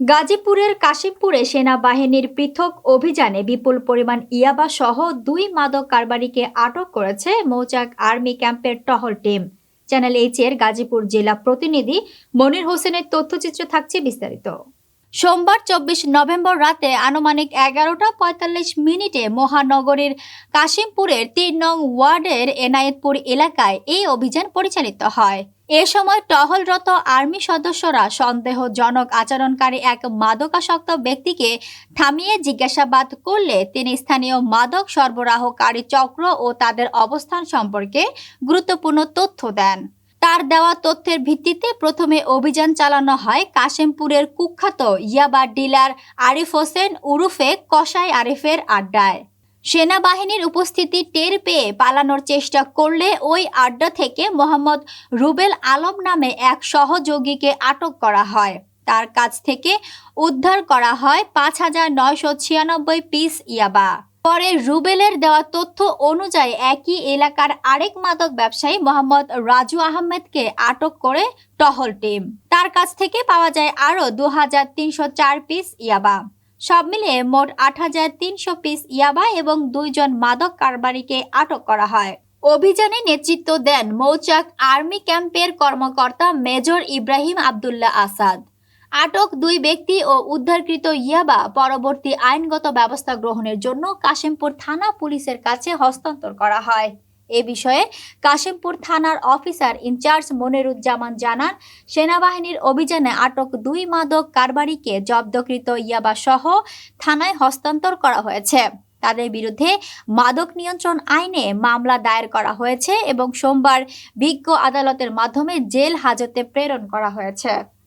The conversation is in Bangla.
গাজীপুরের কাশিমপুরে সেনাবাহিনীর পৃথক অভিযানে বিপুল পরিমাণ ইয়াবা সহ দুই মাদক কারবারিকে আটক করেছে মৌচাক আর্মি ক্যাম্পের টহল টিম। চ্যানেল এইচ এর গাজীপুর জেলা প্রতিনিধি মনির হোসেনের তথ্যচিত্র থাকছে বিস্তারিত। সোমবার চব্বিশ নভেম্বর রাতে আনুমানিক এগারোটা পঁয়তাল্লিশ মিনিটে মহানগরীর কাশিমপুরের তিন নং ওয়ার্ডের এনায়েতপুর এলাকায় এই অভিযান পরিচালিত হয়। এ সময় টহলরত আর্মি সদস্যরা সন্দেহজনক আচরণকারী এক মাদকাসক্ত ব্যক্তিকে থামিয়ে জিজ্ঞাসাবাদ করলে তিনি স্থানীয় মাদক সরবরাহকারী চক্র ও তাদের অবস্থান সম্পর্কে গুরুত্বপূর্ণ তথ্য দেন। তার দেওয়া তথ্যের ভিত্তিতে প্রথমে অভিযান চালানো হয় কাশেমপুরের কুখ্যাত ইয়াবা ডিলার আরিফ হোসেন উরুফে কসাই আরিফের আড্ডায়। সেনাবাহিনীর উপস্থিতি টের পেয়ে পালানোর চেষ্টা করলে ওই আড্ডা থেকে মোহাম্মদ রুবেল আলম নামে এক সহযোগীকে আটক করা হয়। তার কাছ থেকে উদ্ধার করা হয় পাঁচ হাজার নয়শো ছিয়ানব্বই পিস ইয়াবা। পরে রুবেলের দেওয়া তথ্য অনুযায়ী একই এলাকার আরেক মাদক ব্যবসায়ী মোহাম্মদ রাজু আহমেদকে আটক করে টহল টিম। তার কাছ থেকে পাওয়া যায় আরও দু পিস ইয়াবা। সব মিলিয়ে মোট আট হাজার তিনশো পিস ইয়াবা এবং দুইজন মাদক কারবারিকে আটক করা হয়। অভিযানে নেতৃত্ব দেন মৌচাক আর্মি ক্যাম্পের কর্মকর্তা মেজর ইব্রাহিম আবদুল্লাহ আসাদ। আটক দুই ব্যক্তি ও উদ্ধারকৃত ইয়াবা পরবর্তী আইনগত ব্যবস্থা গ্রহণের জন্য কাশিমপুর থানা পুলিশের কাছে হস্তান্তর করা হয়। এ বিষয়ে কাশিমপুর থানার অফিসার ইনচার্জ মনিরুজ্জামান জানান, সেনাবাহিনীর অভিযানে আটক দুই মাদক কারবারিকে জব্দকৃত ইয়াবা সহ থানায় হস্তান্তর করা হয়েছে। তাদের বিরুদ্ধে মাদক নিয়ন্ত্রণ আইনে মামলা দায়ের করা হয়েছে এবং সোমবার বিজ্ঞ আদালতের মাধ্যমে জেল হাজতে প্রেরণ করা হয়েছে।